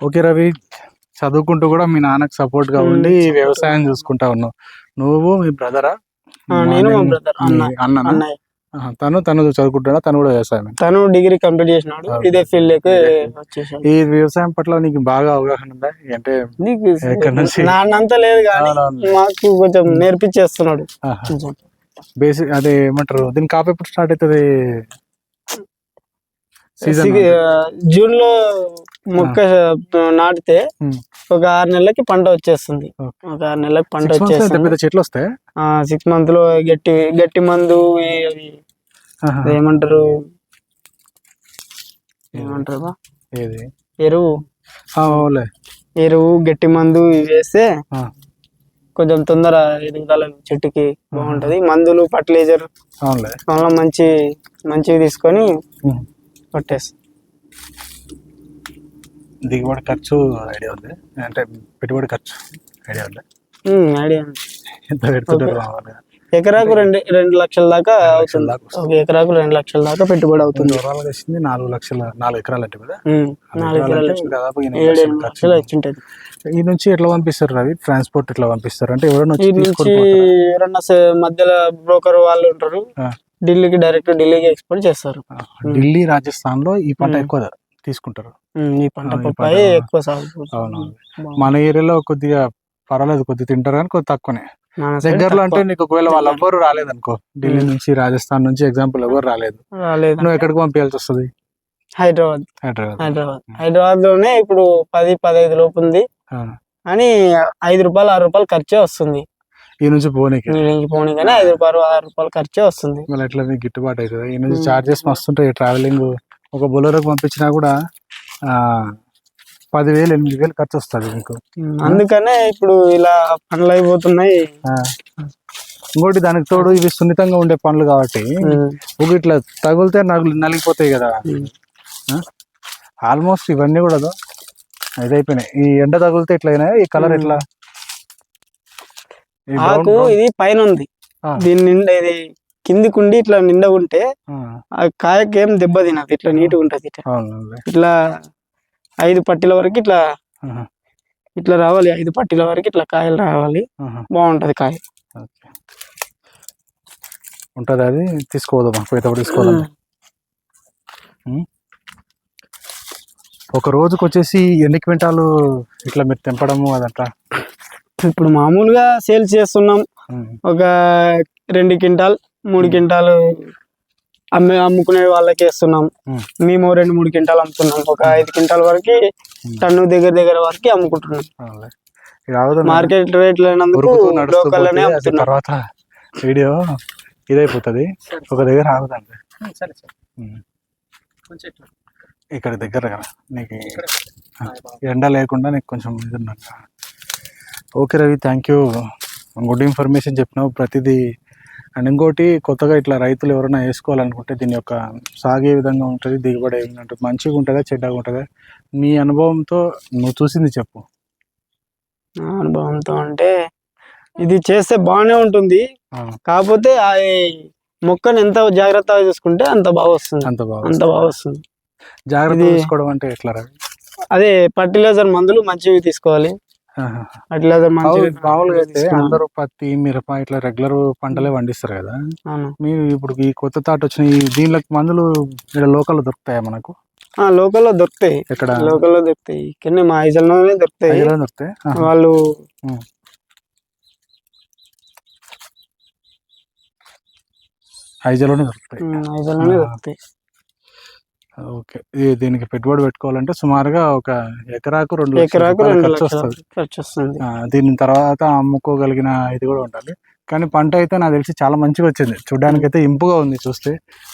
Okay Ravi చదువుకుంటూ కూడా మీ నాన్నకు సపోర్ట్గా ఉండి వ్యవసాయం చూసుకుంటా ఉన్నావు. నువ్వు మీ బ్రదరా ఆ, నేను అన్న. తను తను చదువుకుంటాడా తను కూడా వ్యవసాయం తను డిగ్రీ కంప్లీట్ చేసినాడు. ఇదే ఫీల్డ్ ఈ వ్యవసాయం పట్ల నీకు బాగా అవగాహన ఉందా? అంటే? నాన్నంత లేదు కానీ. మాకు కొంచెం నేర్పించేస్తున్నాడు. బేసిక్ అదే ఏమంటారు? దీని కాపు ఎప్పుడు స్టార్ట్ అవుతుంది? సీజన్ జూన్లో మొక్క నాటితే Hmm. ఒక ఆరు నెలలకి పంట వచ్చేస్తుంది. ఒక ఆరు నెలలకి పంట వచ్చేస్తుంది. చెట్లు వస్తాయి? సిక్స్ మంత్లో గట్టి గట్టి మందు ఏమంటారు? ఏమంటారు ఎరువు. ఎరువు గట్టి మందు వేస్తే కొంచెం తొందర ఎదుగుదల చెట్టుకి బాగుంటది. మందులు ఫర్టిలైజర్ మంచి మంచివి తీసుకొని ఉమ్. కొట్టేస్తాం. దిగుబడి ఖర్చు ఐడియా ఉంది. అంటే పెట్టుబడి ఖర్చు ఐడియా ఉంది? ఐడియా ఎంత పెడుతుంటారు మామూలుగా? ఎకరాకు రెండు రెండు లక్షల దాకా అవుతుంది. ఒక ఎకరాకు రెండు లక్షల దాకా పెట్టుబడి అవుతుంది. వచ్చింది నాలుగు లక్షల నాలుగు ఎకరాలు అంటే కదా? నాలుగు ఎకరాలు దాదాపు ఏడు లక్షలు వచ్చింటది. ఈ నుంచి ఎట్లా పంపిస్తారు రవి? ట్రాన్స్పోర్ట్ ఎట్లా పంపిస్తారు? అంటే ఎవరైనా వచ్చి? ఎవరన్నా మధ్యలో బ్రోకర్ వాళ్ళు ఉంటారు. ఢిల్లీకి డైరెక్ట్ ఢిల్లీకి ఎక్స్పోర్ట్ చేస్తారు ఢిల్లీ రాజస్థాన్లో ఈ పంట. ఎక్కువ తీసుకుంటారు ఈ పంట పప్పాయి. ఎక్కువ సాగు. మన ఏరియాలో కొద్దిగా పర్వాలేదు కొద్దిగా తింటారు కానీ కొద్ది తక్కువనే దగ్గరలో అంటే. నీకు ఒకవేళ వాళ్ళు. ఎవ్వరు రాలేదనుకో ఢిల్లీ ఉమ్. నుంచి రాజస్థాన్ నుంచి ఎగ్జాంపుల్ ఎవరు రాలేదు రాలేదు నువ్వు ఎక్కడికి పంపించాల్సి వస్తుంది హైదరాబాద్ హైదరాబాద్ హైదరాబాద్ హైదరాబాద్లోనే ఇప్పుడు పది పదహైదు లోపు ఉంది. అని ఐదు రూపాయలు ఆరు రూపాయలు ఖర్చే వస్తుంది ఈ నుంచి పోనీకి. కానీ ఐదు రూపాయలు ఆరు రూపాయలు ఖర్చే వస్తుంది. మళ్ళీ ఎట్లా మీకు గిట్టుబాటు అవుతుంది? ఈ నుంచి. చార్జెస్ మస్తుంటాయి ట్రావెలింగ్ ఒక బొలెరోకి పంపించినా కూడా ఆ, పదివేలు ఎనిమిది వేలు ఖర్చు వస్తుంది మీకు. అందుకనే ఇప్పుడు ఇలా పనులు అయిపోతున్నాయి. ఇంకోటి దానికి తోడు ఇవి సున్నితంగా ఉండే పనులు కాబట్టి ఒక ఇట్లా తగిలితే నగులు నలిగిపోతాయి కదా. ఆల్మోస్ట్ ఇవన్నీ కూడా ఇదైపోయినాయి. ఈ ఎండ తగిలితే ఇట్లా అయినాయి ఈ కలర్ ఉమ్. ఆకు ఇది పైన ఉంది. దీని నిండా ఇది కిందికి ఉండి ఇట్లా నిండా ఉంటే ఆ, కాయకి ఏం దెబ్బ తినదు. ఇట్లా నీట్గా ఉంటది ఇట్లా. ఐదు పట్టీల వరకు ఇట్లా ఇట్లా రావాలి. ఐదు పట్టీల వరకు ఇట్లా కాయలు రావాలి. బాగుంటది కాయ. ఉంటది అది? తీసుకోవద్దామా పోయేటప్పుడు తీసుకోవాలంటే. ఒక రోజుకి వచ్చేసి ఎన్ని క్వింటాలు ఇట్లా మీరు తెంపడము అదంతా? ఇప్పుడు మామూలుగా సేల్స్ చేస్తున్నాం. ఒక రెండు క్వింటాల్ మూడు క్వింటాలు అమ్మే అమ్ముకునే వాళ్ళకి వేస్తున్నాం. మేము. రెండు మూడు క్వింటాలు అమ్ముతున్నాం. ఒక ఐదు క్వింటాల్ వరకు టన్ను దగ్గర దగ్గర వరకు అమ్ముకుంటున్నాం. మార్కెట్ రేట్ లేనందుకు ఉరుకుతూ నడుస్తూ లోకల్లోనే పోతే అది అమ్ముతున్నాం. తర్వాత వీడియో ఇదైపోతుంది. ఒక దగ్గర ఆగుదండి. ఇక్కడ దగ్గర కదా. నీకు ఎండ లేకుండా నీకు కొంచెం ఇది ఉన్నట్టు okay Ravi thank you good information చెప్పినావు ప్రతిదీ. అండ్ ఇంకోటి కొత్తగా ఇట్లా రైతులు ఎవరైనా వేసుకోవాలనుకుంటే దీని యొక్క సాగు విధంగా ఉంటుంది దిగుబడి ఏ విధంగా ఉంటుంది మంచిగా ఉంటుందా చెడ్డగా ఉంటుందా? నీ అనుభవంతో నువ్వు చూసింది చెప్పు. నా అనుభవంతో అంటే ఇది చేస్తే బాగానే ఉంటుంది. కాకపోతే ఆ మొక్కను ఎంత జాగ్రత్తగా చూసుకుంటే అంత బాగా వస్తుంది. అంత బాగా అంత బాగా వస్తుంది. జాగ్రత్త తీసుకోవడం అంటే ఎట్లా రవి? అదే ఫర్టిలైజర్ మందులు మంచివి తీసుకోవాలి. మామూలుగా అయితే. అందరూ పత్తి మిరప ఇట్లా రెగ్యులర్ పంటలే పండిస్తారు కదా. మీరు ఇప్పుడు ఈ కొత్త తాట వచ్చిన ఈ దీనిలోకి మందులు ఇక్కడ లోకల్ దొరుకుతాయా మనకు? ఆ లోకల్లో దొరుకుతాయి. ఇక్కడ లోకల్లో దొరుకుతాయి. ఇక్కడనే మా ఐజల్లోనే దొరుకుతాయి. దొరుకుతాయి. వాళ్ళు. హైజాలోనే దొరుకుతాయి. ఐజల్లోనే. దొరుకుతాయి. ఓకే. దీనికి పెట్టుబడి పెట్టుకోవాలంటే సుమారుగా ఒక ఎకరాకు రెండు ఎకరాకు రెండు ఖర్చు వస్తుంది. ఖర్చు వస్తుంది ఆ, దీని తర్వాత అమ్ముకోగలిగిన ఇది కూడా ఉండాలి. కానీ పంట అయితే నాకు తెలిసి చాలా మంచిగా వచ్చింది. చూడడానికి అయితే ఇంపుగా ఉంది చూస్తే.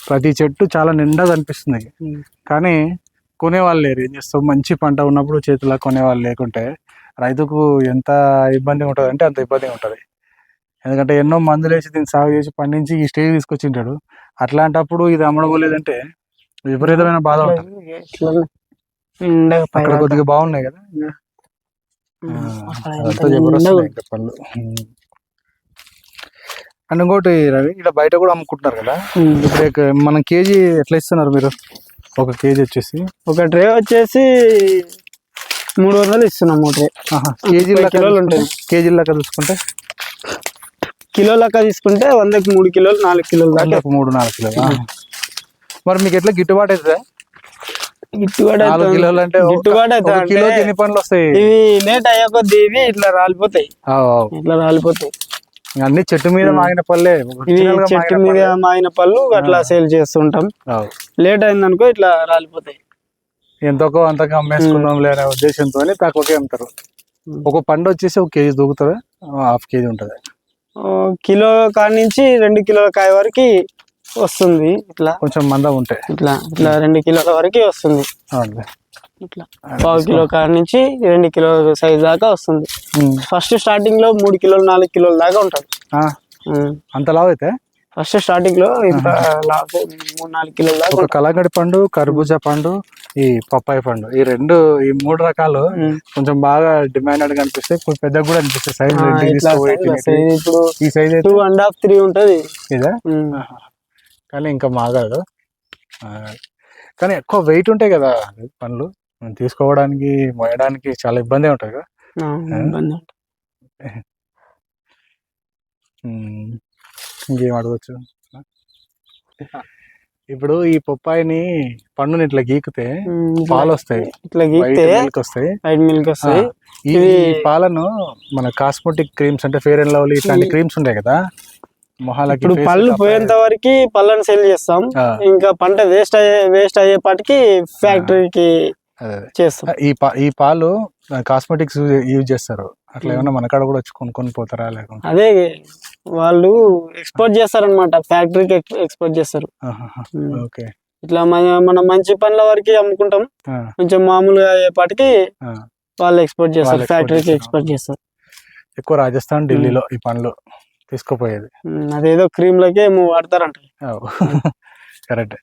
ప్రతి చెట్టు చాలా నిండా కనిపిస్తుంది. కానీ కొనేవాళ్ళు లేరు. ఏం చేస్తాం మంచి పంట ఉన్నప్పుడు చేతిలో కొనేవాళ్ళు లేకుంటే రైతుకు ఎంత ఇబ్బంది ఉంటుంది అంటే అంత ఇబ్బంది ఉంటుంది. ఎందుకంటే ఎన్నో మందులు వేసి దీన్ని సాగు చేసి పండించి ఈ స్టేజ్ తీసుకొచ్చింటాడు. అట్లాంటప్పుడు ఇది అమ్మడం లేదంటే విపరీతమైన బాధ ఉంటుంది. అక్కడ కొద్దిగా బాగున్నాయి కదా? పళ్ళు అండ్ ఇంకోటి రవి ఇక్కడ బయట కూడా అమ్ముకుంటున్నారు కదా. ఇప్పుడు మనం కేజీ ఎట్లా ఇస్తున్నారు మీరు? ఒక కేజీ వచ్చేసి. ఒక ట్రే వచ్చేసి మూడు వందలు ఇస్తున్నాం మూట్రే కేజీ కిలోలు ఉంటాయి. కేజీ లెక్క చూసుకుంటే కిలో లెక్క తీసుకుంటే వందకి మూడు కిలోలు నాలుగు కిలోలు దాకా. మూడు నాలుగు కిలోలు. మరి మీకు ఎట్లా గిట్టుబాటు అవుతుందా? గిట్టుబాటు. కిలోలు అంటే గిట్టుబాటు కిలో ఎన్ని పండ్లు వస్తాయి? ఇవి అయ్యే కొద్దీ ఇవి ఇట్లా రాలిపోతాయి. ఇట్లా రాలిపోతాయి. అన్ని చెట్టు మీద మాగిన పళ్ళే చెట్టు మీద. మాగిన పళ్ళు అట్లా సేల్ చేస్తుంటాం. లేట్ అయిందనుకో ఇట్లా రాలిపోతాయి. ఎంతకో అంతకు అమ్మేసుకుందాం లేని ఉద్దేశంతో తక్కువకే అమ్ముతారు. ఒక పండు వచ్చేసి ఒక కేజీ దూకుతుంది హాఫ్ కేజీ ఉంటుంది. కిలో కాడి నుంచి రెండు కిలోల కాయ వరకు వస్తుంది. ఇట్లా. కొంచెం మందం ఉంటాయి ఇట్లా. ఇట్లా రెండు కిలోల వరకు వస్తుంది. ఇట్లా. పావు కిలో కాడ నుంచి రెండు కిలో సైజ్ దాకా వస్తుంది. ఫస్ట్ స్టార్టింగ్లో మూడు కిలోలు నాలుగు కిలోల దాకా ఉంటుంది ఆ, అంత లావు అయితే? ఫస్ట్ స్టార్టింగ్లో ఇంత లాస్ మూడు నాలుగు కిలోల దాకా కలంగడి పండు కర్బూజా పండు ఈ పప్పాయి పండు. ఈ రెండు ఈ మూడు రకాలు. కొంచెం బాగా డిమాండెడ్గా అనిపిస్తాయి కొంచెం పెద్దగా కూడా అనిపిస్తాయి సైజ్. ఇప్పుడు ఈ size two and half three ఉంటది. ఇదా. కానీ ఇంకా మాగదు. ఆ, కానీ ఎక్కువ వెయిట్ ఉంటాయి కదా మనం తీసుకోవడానికి మోయడానికి చాలా ఇబ్బంది ఉంటుంది కదా. ఇంకేం అడగచ్చు? ఇప్పుడు ఈ పొప్పాయిని పండుని ఇట్లా గీకితే పాలు వస్తాయి ఇట్లా మిల్క్ వస్తాయి వైట్ మిల్క్ వస్తాయి ఈ పాలను మన కాస్మెటిక్ క్రీమ్స్ అంటే ఫేర్ అండ్ లవ్లీ ఇట్లాంటి క్రీమ్స్ ఉంటాయి కదా. ఇప్పుడు పళ్ళు పోయేంత వరకు పళ్ళని సేల్ చేస్తాం. ఇంకా పంట వేస్ట్ అయ్యే వేస్ట్ అయ్యేపాటికి ఫ్యాక్టరీకి. చేస్తాం. ఈ పా ఈ పాలు కాస్మెటిక్స్ యూజ్ చేస్తారు. అట్లా. ఏమన్నా మన కాడ కూడా వచ్చి కొనుక్కొని పోతారా లేకుంటే? అదే వాళ్ళు ఎక్స్పోర్ట్ చేస్తారనమాట ఫ్యాక్టరీకి ఎక్స్పోర్ట్ చేస్తారు. ఓకే. ఇట్లా మన మన మంచి పనుల వరకు అమ్ముకుంటాం. కొంచెం మామూలుగా అయ్యేపాటికి. వాళ్ళు ఎక్స్పోర్ట్ చేస్తారు. ఫ్యాక్టరీకి. ఎక్స్పోర్ట్ చేస్తారు. ఎక్కువ రాజస్థాన్ ఢిల్లీలో ఈ పండ్లు తీసుకుపోయేది. అదేదో క్రీమ్లకే ఏమో వాడతారంట కరెక్ట్.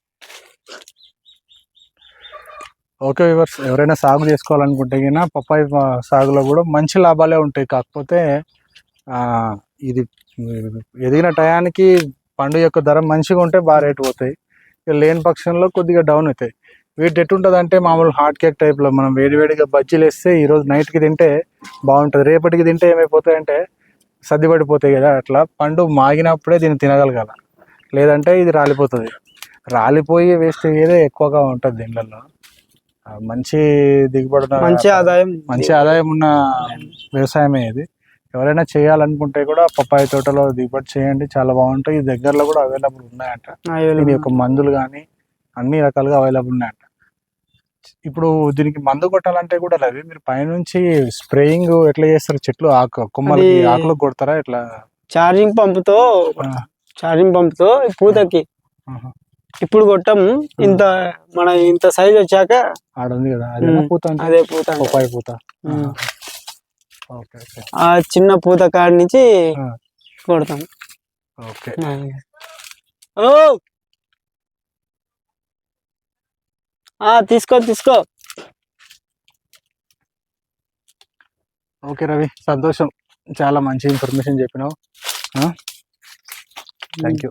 ఓకే వివర్స్ ఎవరైనా సాగు చేసుకోవాలనుకుంటే గిన పప్పాయి సాగులో కూడా మంచి లాభాలే ఉంటాయి. కాకపోతే ఇది ఎదిగిన టయానికి పండు యొక్క ధర మంచిగా ఉంటే బాగా రేటు పోతాయి. ఇక లేని పక్షంలో కొద్దిగా డౌన్ అవుతాయి. వీటి ఎట్టుంటుంది అంటే మామూలు హాట్ కేక్ టైప్లో మనం వేడివేడిగా బజ్జీలు వేస్తే ఈరోజు నైట్కి తింటే బాగుంటుంది. రేపటికి తింటే ఏమైపోతాయంటే సర్దిపడిపోతాయి కదా అట్లా పండు మాగినప్పుడే దీన్ని తినగలగాల. లేదంటే ఇది రాలిపోతుంది. రాలిపోయి వేస్ట్ అయ్యేదే ఎక్కువగా ఉంటుంది దీనిలలో ఆ, మంచి దిగుబడి మంచి ఆదాయం. మంచి ఆదాయం ఉన్న వ్యవసాయమే ఇది. ఎవరైనా చేయాలనుకుంటే కూడా పప్పాయి తోటలో దిగుబడి చేయండి చాలా బాగుంటాయి. ఈ దగ్గరలో కూడా అవైలబుల్ ఉన్నాయంట. దీని యొక్క మందులు కానీ అన్ని రకాలుగా అవైలబుల్ ఉన్నాయంట. ఇప్పుడు దీనికి మందు కొట్టాలంటే కూడా రవి మీరు పైనుంచి స్ప్రేయింగ్ ఎట్లా చేస్తారు? చెట్లు ఆకు కొమ్మలకి అది- ఆకులకు కొడతారా? ఎట్లా? ఛార్జింగ్ పంపుతో ఛార్జింగ్ పంపుతో పూతకి ఆహా. ఇప్పుడు కొట్టం. ఇంత మన ఇంత సైజ్ వచ్చాక ఆడ ఉంది కదా. అదే ఉమ్. పూత అంటే అదే పూత అంటారు. పప్పాయి పూత. ఉమ్. Okay okay. ఆ చిన్న పూత కాడి నుంచి ఆ. కొడతాం. ఓకే. ఓ ఆ తీసుకో తీసుకో. ఓకే రవి సంతోషం. చాలా మంచి ఇన్ఫర్మేషన్ చెప్పినావు. థ్యాంక్ యూ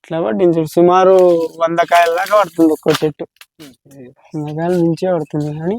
ఇట్లా పట్టింది చూడు. సుమారు వంద కాయల దాకా పడుతుంది ఒక్కో చెట్టు. వంద కాయల నుంచే పడుతుంది కానీ